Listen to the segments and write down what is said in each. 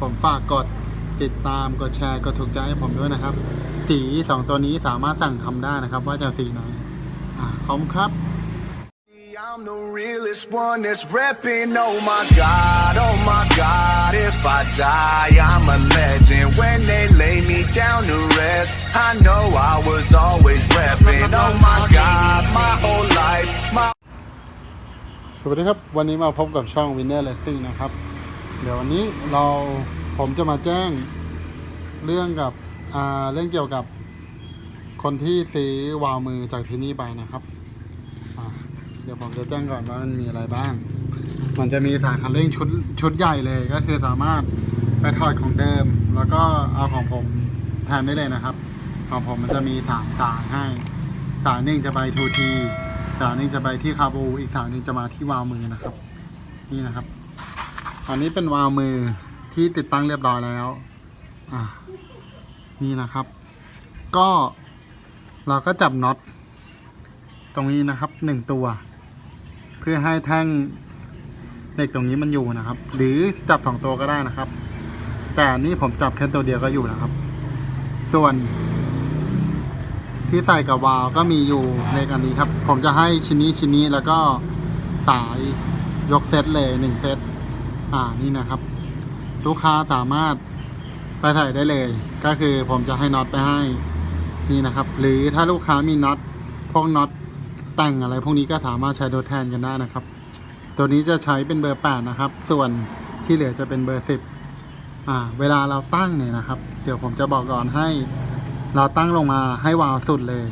ผมฝากกดติดตามกดแชร์กดถูกใจให้ผมด้วยนะครับ สีสองตัวนี้สามารถสั่งทำได้นะครับ ว่าจะเอาสีไหนอ่าขอบคุณครับ I'm the realest one that's repping. Oh my god, oh my god. If I die, I'm a legend. When they lay me down to rest, I know I was always repping. Oh my god, my whole life, my สวัสดีครับ วันนี้มาพบกับช่อง Winner Racing นะครับ เดี๋ยววันนี้เราผมจะมาแจ้งเรื่องกับเรื่องเกี่ยวกับคนที่ซื้อวาวมือจากที่นี่ไปนะครับ เดี๋ยวผมจะแจ้งก่อนว่ามันมีอะไรบ้าง มันจะมีสายคันเร่งชุดชุดใหญ่เลยก็คือสามารถไปถอดของเดิม แล้วก็เอาของผมแทนได้เลยนะครับ ของผมมันจะมีสามสายให้ สายหนึ่งจะไปทูทีสายหนึ่งจะไปที่คาบู อีกสายหนึ่งจะมาที่วาวมือนะครับ นี่นะครับ อันนี้เป็นวาล์วมือที่ติดตั้งเรียบร้อยแล้วอ่านี่นะครับ ก็เราก็จับน็อตตรงนี้นะครับหนึ่งตัว เพื่อให้แท่งเหล็กตรงนี้มันอยู่นะครับ หรือจับสองตัวก็ได้นะครับ แต่นนี่ผมจับแค่ตัวเดียวก็อยู่นะครับ ส่วนที่ใส่กับวาล์วก็มีอยู่ในอันนี้ครับ ผมจะให้ชิ้นนี้ชิ้นนี้แล้วก็สายยกเซตเลยหนึ่งเซต อ่านี่นะครับ ลูกค้าสามารถไปใส่ได้เลย ก็คือผมจะให้น็อตไปให้นี่นะครับ หรือถ้าลูกค้ามีน็อตพวกน็อตแต่งอะไร พวกนี้ก็สามารถใช้ทดแทนกันได้นะครับ ตัวนี้จะใช้เป็นเบอร์ 8 นะครับ ส่วนที่เหลือจะเป็นเบอร์ 10อ่าเวลาเราตั้งเนี่ยนะครับ เดี๋ยวผมจะบอกก่อนให้ เราตั้งลงมาให้วาวสุดเลย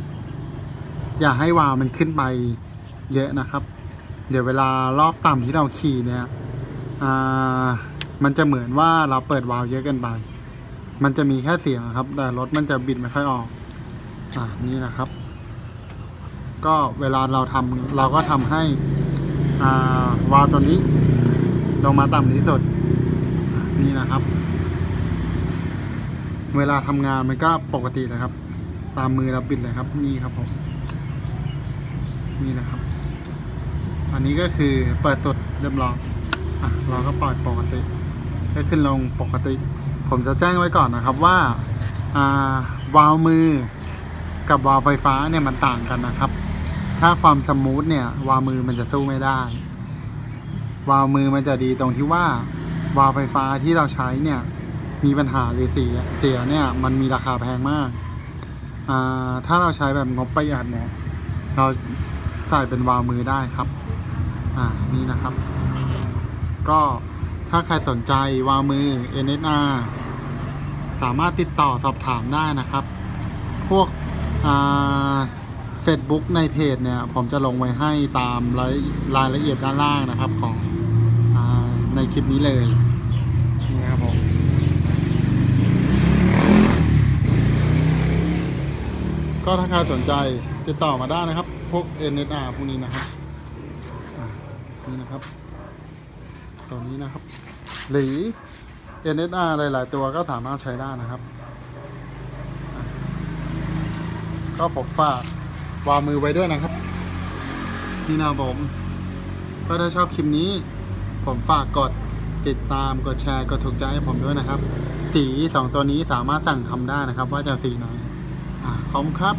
อย่าให้วาวมันขึ้นไปเยอะนะครับ เดี๋ยวเวลารอบต่ำที่เราขี่เนี่ย มันจะเหมือนว่าเราเปิดวาล์วเยอะเกินไป มันจะมีแค่เสียงครับ แต่รถมันจะบิดไม่ค่อยออก อ่านี่นะครับ ก็เวลาเราทำเราก็ทำให้อ่าวาล์วตัวนี้ลงมาต่ำที่สุด นี่นะครับ เวลาทำงานมันก็ปกติเลยครับ ตามมือเราปิดเลยครับ นี่ครับผม นี่นะครับ อันนี้ก็คือเปิดสดเรียบร้อย อะเราก็ปล่อยปกติให้ขึ้นลงปกติ ผมจะแจ้งไว้ก่อนนะครับว่าอ่าวาล์วมือกับวาล์วไฟฟ้าเนี่ยมันต่างกันนะครับ ถ้าความสมูทเนี่ยวาล์วมือมันจะสู้ไม่ได้ วาล์วมือมันจะดีตรงที่ว่าวาล์วไฟฟ้าที่เราใช้เนี่ยมีปัญหาหรือเสียเสียเนี่ยมันมีราคาแพงมากอ่าถ้าเราใช้แบบงบประหยัดเนี่ยเราใส่เป็นวาล์วมือได้ครับ อ่านี่นะครับ ก็ถ้าใครสนใจวาล์วมือ NSR สามารถติดต่อสอบถามได้นะครับ พวกอ่า Facebook ในเพจเนี่ย ผมจะลงไว้ให้ตามรายรายละเอียดด้านล่างนะครับของอในคลิปนี้เลยนี่นะครับผมก็ถ้าใครสนใจติดต่อมาได้นะครับ พวก NSR พวกนี้นะครับนี่นะครับ ตัวนี้นะครับ หรือ NSR หลาย ๆ ตัวก็สามารถใช้ได้นะครับ ก็ผมฝากวางมือไว้ด้วยนะครับ นี่นะผมก็ถ้าชอบคลิปนี้ ผมฝากกดติดตามกดแชร์กดถูกใจให้ผมด้วยนะครับ สีสองตัวนี้สามารถสั่งทำได้นะครับ ว่าจะสีไหนอ่าขอบคุณครับ